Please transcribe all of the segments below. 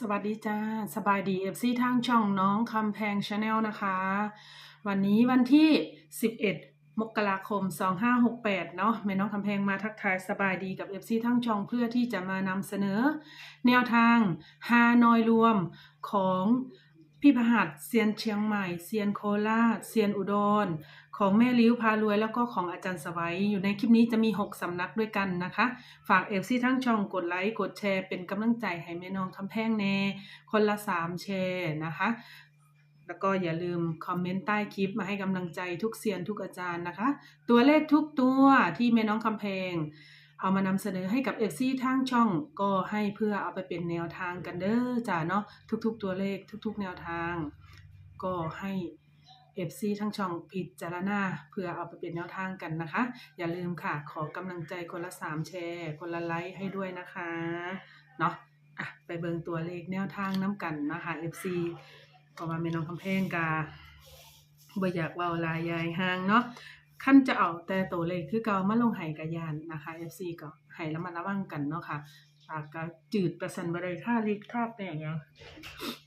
สวัสดีจ้า สบายดีเอฟซีทางช่องน้องคำแพงชาแนลนะคะ วันนี้วันที่ 11 มกราคม 2568 เนาะแม่น้องคำแพงมาทักทายสบายดีกับเอฟซีทางช่องเพื่อที่จะมานำเสนอ แนวทางฮานอยรวมของ พี่พหัสเซียนเชียงใหม่เซียนโคราชเซียนอุดร ของแม่ลิ้วพารวยแล้วก็ของอาจารย์สวัย อยู่ในคลิปนี้จะมี 6 สำนักด้วยกันนะคะ ฝากเอฟซีทั้งช่องกดไลค์กดแชร์เป็นกำลังใจให้แม่น้องคำแพงแน่ คนละ 3 แชร์นะคะแล้วก็อย่าลืมคอมเมนต์ใต้คลิปมาให้กำลังใจทุกเซียนทุกอาจารย์นะคะ ตัวเลขทุกตัวที่แม่น้องคำแพง เอามานำเสนอให้กับเอฟซีทางช่องก็ให้เพื่อเอาไปเป็นแนวทางกันเด้อจ้าเนาะทุกๆตัวเลขทุก ๆ แนวทาง ก็ให้เอฟซีทั้งช่องพิจารณาเพื่อเอาไปเป็นแนวทางกันนะคะ อย่าลืมค่ะ ขอกำลังใจคนละ 3 แชร์ คนละไลค์ให้ด้วยนะคะเนาะอะไปเบิงตัวเลขแนวทางน้ำกันนะคะ FC เพราะว่าแม่น้องคำแพงกาบ่อยากเว้าลายยายหางเนาะ ขั้นจะเอาแต่ตัวเลขคือเก่ามาลงไห้กะยานนะคะ FC ก็ให้ระมัดระวังกันเนาะค่ะปากก็จืดประสันบ่ได้ค่าลิกครอบเนี่ยยัง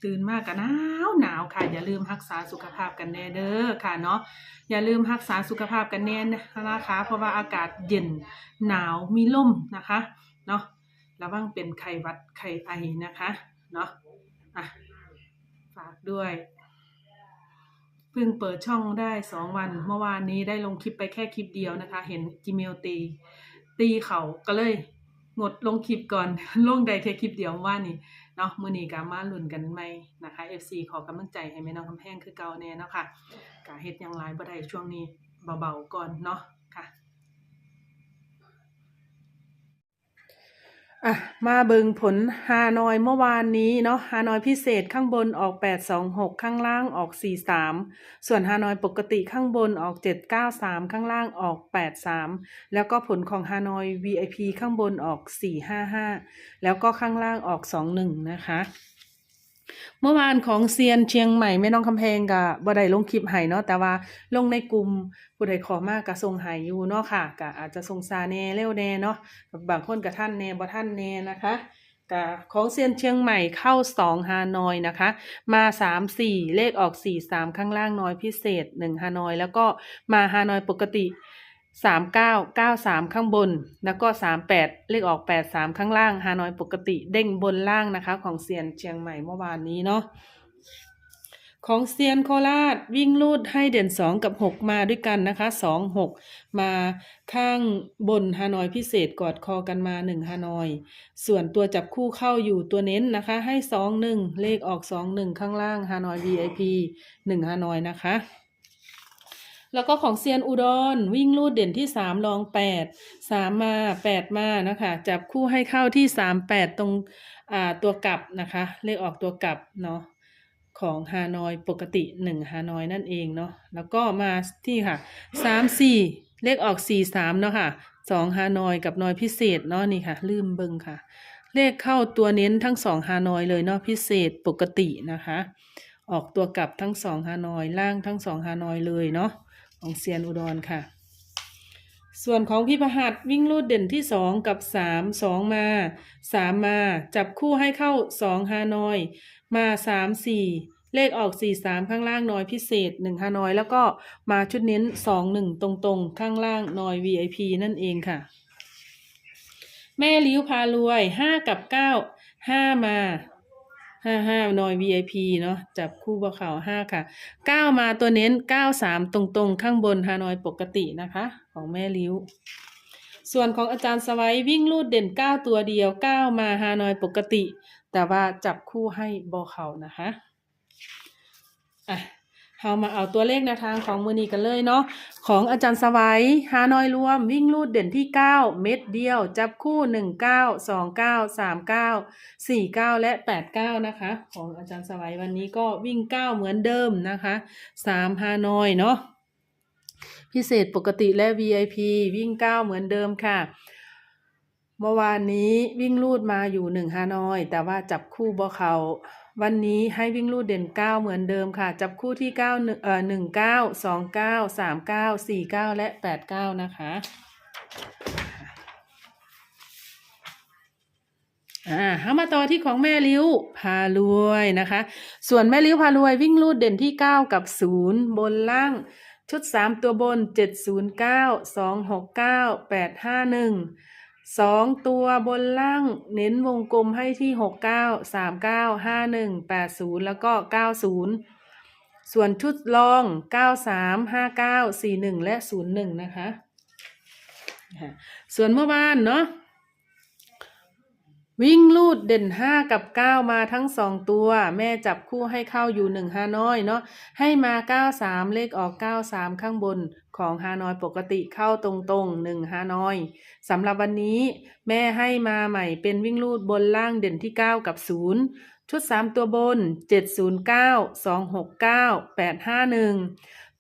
ตื่นมากกันหนาวหนาวค่ะ อย่าลืมรักษาสุขภาพกันแน่เด้อค่ะเนาะอย่าลืมรักษาสุขภาพกันแน่นะคะ เพราะว่าอากาศเย็นหนาวมีลมนะคะเนาะระวังเป็นไข้หวัดไข้ไอนะคะเนาะอะฝากด้วย เพิ่งเปิดช่องได้สองวัน เมื่อวานนี้ได้ลงคลิปไปแค่คลิปเดียวนะคะ เห็นจีเมลตี ตีเขาก็เลยงดลงคลิปก่อนลงได้แค่คลิปเดียวว่านนี้เนาะมือนี้กามาลุ้นกันไหมนะคะ FC ขอกำลังใจให้แม่น้องคำแพงคือเก่าแน่เนาะค่ะกาเฮ็ดยังไลบ่ได้ช่วงนี้เบาๆก่อนเนาะค่ะ อะมาเบิงผลฮานอยเมื่อวานนี้เนาะฮานอยพิเศษข้างบนออก 826 ข้างล่างออก 43 ส่วนฮานอยปกติข้างบนออก 793 ข้างล่างออก 83 แล้วก็ผลของฮานอย VIP ข้างบนออก 455 แล้วก็ข้างล่างออก 21 นะคะ เมื่อวานของเซียนเชียงใหม่แม่น้องคำแพงกับ่ได้ลงคลิปให้เนาะแต่ว่าลงในกลุ่มผู้ใดขอมากก็ส่งให้อยู่เนาะค่ะก็อาจจะส่งซาแน่เร็วแน่เนาะบางคนก็ท่านแน่บ่ท่านแน่นะคะก็ของเซียนเชียงใหม่เข้า2ฮานอยนะคะ มา3 4เลขออก4 3ข้างล่างน้อยพิเศษ1ฮานอย แล้วก็มาฮานอยปกติ 3 9 9 3ข้างบน แล้วก็3 8เลขออก8 3ข้างล่างฮานอยปกติเด้งบนล่างนะคะ ของเซียนเชียงใหม่เมื่อวานนี้เนาะของเซียนโคราชวิ่งลูดให้เด่น2กับ6มาด้วยกันนะคะ2 6มาข้างบนฮานอยพิเศษกอดคอกันมา1ฮานอย ส่วนตัวจับคู่เข้าอยู่ตัวเน้นนะคะ ให้2 1เลขออก2 1ข้างล่างฮานอย VIP 1ฮานอยนะคะ แล้วก็ของเซียนอุดรวิ่งลูดเด่นที่3รอง8 3มมา8มานะคะจับคู่ให้เข้าที่3 8ตรงอ่าตัวกลับนะคะ เลขออกตัวกลับเนาะของฮานอยปกติ1ฮานอยนั่นเองเนาะแล้วก็มาที่ค่ะ3 4เลขออก4 3เนาะค่ะ2ฮานอยกับนอยพิเศษเนาะนี่ค่ะ ลืมเบิงค่ะ เลขเข้าตัวเน้นทั้ง2ฮานอยเลยเนาะพิเศษปกตินะคะ ออกตัวกลับทั้ง2ฮานอยล่างทั้ง2ฮานอยเลยเนาะ ของเซียนอุดรค่ะ ส่วนของพี่พหัสวิ่งลูดเด่นที่2กับ3 2มสองมา3มมา จับคู่ให้เข้า2ฮานอย มา3 4เลขออก4 3ข้างล่างน้อยพิเศษ1ฮานอยแล้วก็มาชุดเน้น2 1ตรงๆ ข้างล่างน้อย VIP นั่นเองค่ะ แม่ลิ้วพารวย5กับ9 5มา ห้าห้านอย VIP เนาะจับคู่บ่เข่าห้าค่ะเก้ามาตัวเน้นเก้าสามตรงๆ ข้างบนฮานอยปกตินะคะ ของแม่ลิ้ว ส่วนของอาจารย์สวัยวิ่งลูดเด่นเก้าตัวเดียวเก้ามาฮานอยปกติ แต่ว่าจับคู่ให้บ่เข่านะคะอะ เรามาเอาตัวเลขแนวทางของมือนีกันเลยเนาะของอาจารย์สวัยฮานอยรวม วิ่งลูดเด่นที่ 9 เม็ดเดียว จับคู่ 1 9 2 9 3 9 4 9 และ 8 9 นะคะ ของอาจารย์สวัยวันนี้ก็วิ่ง 9 เหมือนเดิมนะคะ3ฮานอยเนาะพิเศษปกติและ VIP วิ่ง 9 เหมือนเดิมค่ะ เมื่อวานนี้วิ่งลูดมาอยู่1ฮานอย แต่ว่าจับคู่บ่เขาวันนี้ให้วิ่งลูดเด่น9เหมือนเดิมค่ะ จับคู่ที่9เอ่อ1 9 2 9 3 9 4 9และ8 9นะคะออ่าเข้ามาต่อที่ของแม่ลิ้วพารวยนะคะ ส่วนแม่ลิ้วพารวยวิ่งลูดเด่นที่ 9 กับ 0 บนล่าง ชุด 3 ตัวบน 709 269 851 สองตัวบนล่างเน้นวงกลมให้ที่หกเก้าสามเก้าห้าหนึ่งแปดศูนย์แล้วก็เก้าศูนย์ส่วนชุดรองเก้าสามห้าเก้าสี่หนึ่งและศูนย์หนึ่งนะคะ ส่วนเมื่อวานเนาะ วิ่งลูดเด่นห้ากับเก้ามาทั้งสองตัว แม่จับคู่ให้เข้าอยู่หนึ่งฮานอยเนาะให้มาเก้าสามเลขออกเก้าสามข้างบนของฮานอยปกติเข้าตรงๆหนึ่งฮานอยสำหรับวันนี้แม่ให้มาใหม่เป็นวิ่งลูดบนล่างเด่นที่เก้ากับศูนย์ชุดสามตัวบนเจ็ดศูนย์เก้าสองหกเก้าแปดห้าหนึ่ง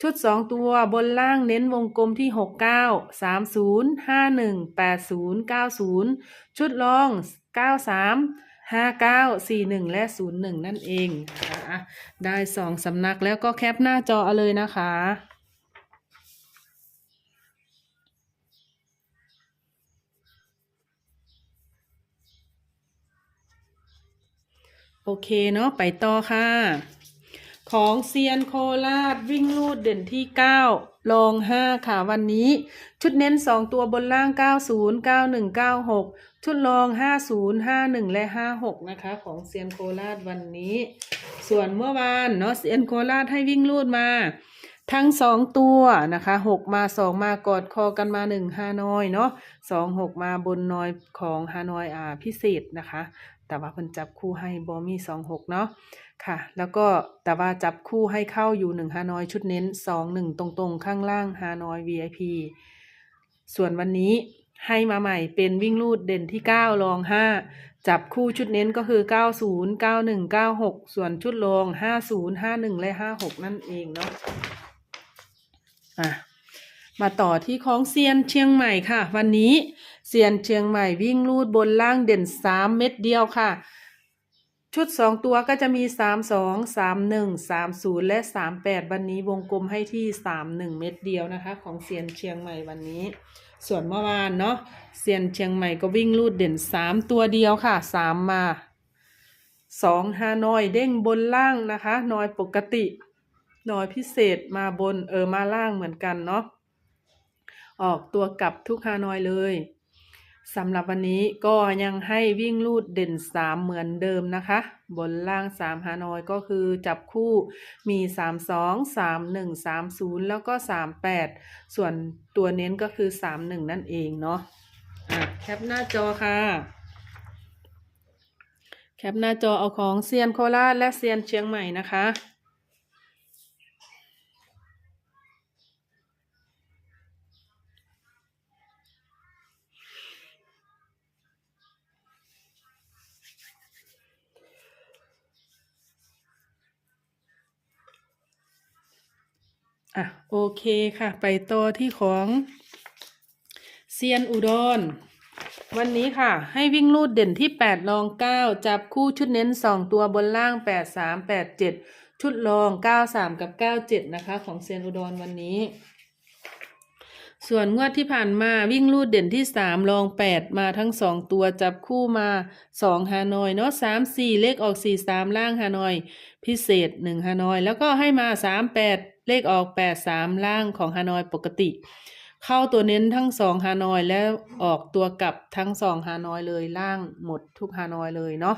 ชุดสองตัวบนล่างเน้นวงกลมที่หกเก้าสามศูนย์ห้าหนึ่งแปดศูนย์เก้าศูนย์ชุดรอง เก้าสามห้าเก้าสี่หนึ่งและศูนย์หนึ่งนั่นเองนะคะอะได้สองสำนักแล้วก็แคปหน้าจอเอาเลยนะคะโอเคเนาะไปต่อค่ะ ของเซียนโคราชวิ่งลูดเด่นที่ 9 ลอง 5 ค่ะวันนี้ ชุดเน้น 2 ตัวบนล่าง 90 91 96 ชุดลอง 50 51 และ 56 นะคะ ของเซียนโคราชวันนี้ ส่วนเมื่อวานเนาะเซียนโคราชให้วิ่งลูดมาทั้ง2ตัวนะคะ6มา2มากอดคอกันมา1ฮานอยเนาะ2 6มาบนนอยของฮานอยอ่าพิเศษนะคะ แต่ว่าเพิ่นจับคู่ให้บอมีสองหกเนาะค่ะ แล้วก็แต่ว่าจับคู่ให้เข้าอยู่หนึ่งฮานอยชุดเน้นสองหนึ่งตรงๆ ข้างล่างฮานอย VIP ส่วนวันนี้ให้มาใหม่เป็นวิ่งลูดเด่นที่เก้ารองห้าจับคู่ชุดเน้นก็คือเก้าศูนย์เก้าหนึ่งเก้าหกส่วนชุดรองห้าศูนย์ห้าหนึ่งและห้าหกนั่นเองเนาะอะ มาต่อที่ของเซียนเชียงใหม่ค่ะ วันนี้เซียนเชียงใหม่วิ่งลูดบนล่างเด่นสามเม็ดเดียวค่ะ ชุดสองตัวก็จะมีสามสองสามหนึ่งสามศูนย์และสามแปดวันนี้วงกลมให้ที่สามหนึ่งเม็ดเดียวนะคะ ของเซียนเชียงใหม่วันนี้ ส่วนเมื่อวานเนาะเซียนเชียงใหม่ก็วิ่งลูดเด่นสามตัวเดียวค่ะสามมาสองฮานอยเด้งบนล่างนะคะนอยปกตินอยพิเศษมาบนเออมาล่างเหมือนกันเนาะ ออกตัวกลับทุกฮานอยเลยสำหรับวันนี้ก็ยังให้วิ่งลูดเด่น 3 เหมือนเดิมนะคะ บนล่าง 3 ฮานอยก็คือจับคู่มี 3 2 3 1 3 0 แล้วก็ 3 8 ส่วนตัวเน้นก็คือ 3 1 นั่นเองเนาะะแคปหน้าจอค่ะ แคปหน้าจอเอาของเซียนโคราชและเซียนเชียงใหม่นะคะ อะโอเคค่ะ ไปต่อที่ของเซียนอุดร วันนี้ค่ะ ให้วิ่งลูดเด่นที่8รอง9จับคู่ชุดเน้น2ตัวบนล่าง8 3 8 7ชุดรอง9 3กับ9 7นะคะ ของเซียนอุดรวันนี้ ส่วนงวดที่ผ่านมาวิ่งลูดเด่นที่3รอง8มาทั้ง2ตัวจับคู่มา2ฮานอยเนาะ3 4เลขออก4 3ล่างฮานอย พิเศษ1ฮานอย แล้วก็ให้มา3 8 เลขออก 8 3 ล่างของฮานอยปกติ เข้าตัวเน้นทั้ง2ฮานอยแล้วออกตัวกลับทั้ง2ฮานอยเลยล่างหมดทุกฮานอยเลยเนาะ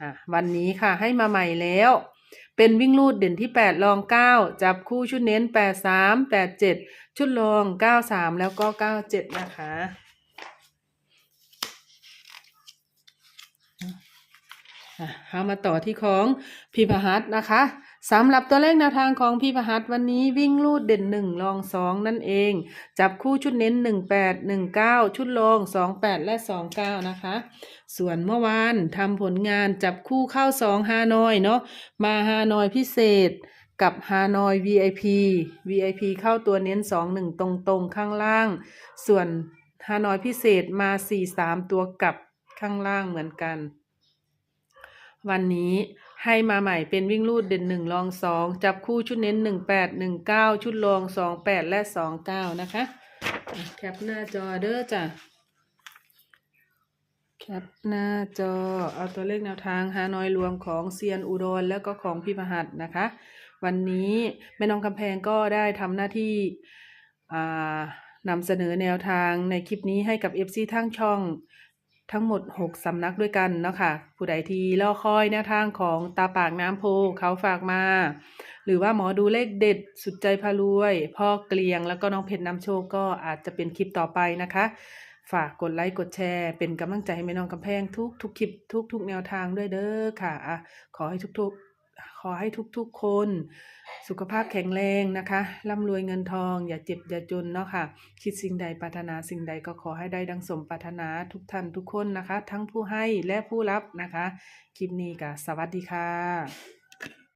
อะวันนี้ค่ะให้มาใหม่แล้ว เป็นวิ่งลูดเด่นที่ 8 รอง 9 จับคู่ชุดเน้น 8 3 8 7 ชุดรอง 9 3 แล้วก็ 9 7 นะคะเอามาต่อที่ของพีพหัสนะคะ สำหรับตัวเลขแนวทางของพี่พหัสวันนี้วิ่งลูดเด่นหนึ่งรองสองนั่นเอง จับคู่ชุดเน้นหนึ่งแปดหนึ่งเก้าชุดรองสองแปดและสองเก้านะคะ ส่วนเมื่อวานทำผลงานจับคู่เข้าสองฮานอยเนาะมาฮานอยพิเศษกับฮานอย VIP VIP เข้าตัวเน้นสองหนึ่งตรงๆข้างล่าง ส่วนฮานอยพิเศษมาสี่สามตัวกลับข้างล่างเหมือนกัน วันนี้ ให้มาใหม่เป็นวิ่งลูดเด่นหนึ่งรองสองจับคู่ชุดเน้นหนึ่งแปดหนึ่งเก้าชุดรองสองแปดและสองเก้านะคะแคปหน้าจอเด้อจ้ะแคปหน้าจอเอาตัวเลขแนวทางฮานอยรวมของเซียนอุดรแล้วก็ของพี่ประหัสนะคะ วันนี้แม่น้องกำแพงก็ได้ทำหน้าที่นำเสนอแนวทางในคลิปนี้ให้กับ FC ทั้งช่อง ทั้งหมด 6 สำนักด้วยกันเนาะค่ะผู้ใดที่รอคอยแนวทางของตาปากน้ำโพเขาฝากมา หรือว่าหมอดูเลขเด็ดสุดใจพารวย พ่อเกลียงแล้วก็น้องเพชรน้ำโชคก็อาจจะเป็นคลิปต่อไปนะคะ ฝากกดไลค์กดแชร์ เป็นกำลังใจให้แม่น้องกำแพงทุกทุกคลิปทุกทุกแนวทางด้วยเด้อค่ะอะขอให้ทุกๆ ขอให้ทุกๆคน สุขภาพแข็งแรงนะคะร่ำรวยเงินทอง อย่าเจ็บ อย่าจนเนาะค่ะ คิดสิ่งใดปรารถนาสิ่งใดก็ขอให้ได้ดังสมปรารถนาทุกท่านทุกคนนะคะ ทั้งผู้ให้และผู้รับนะคะ คลิปนี้ก็สวัสดีค่ะ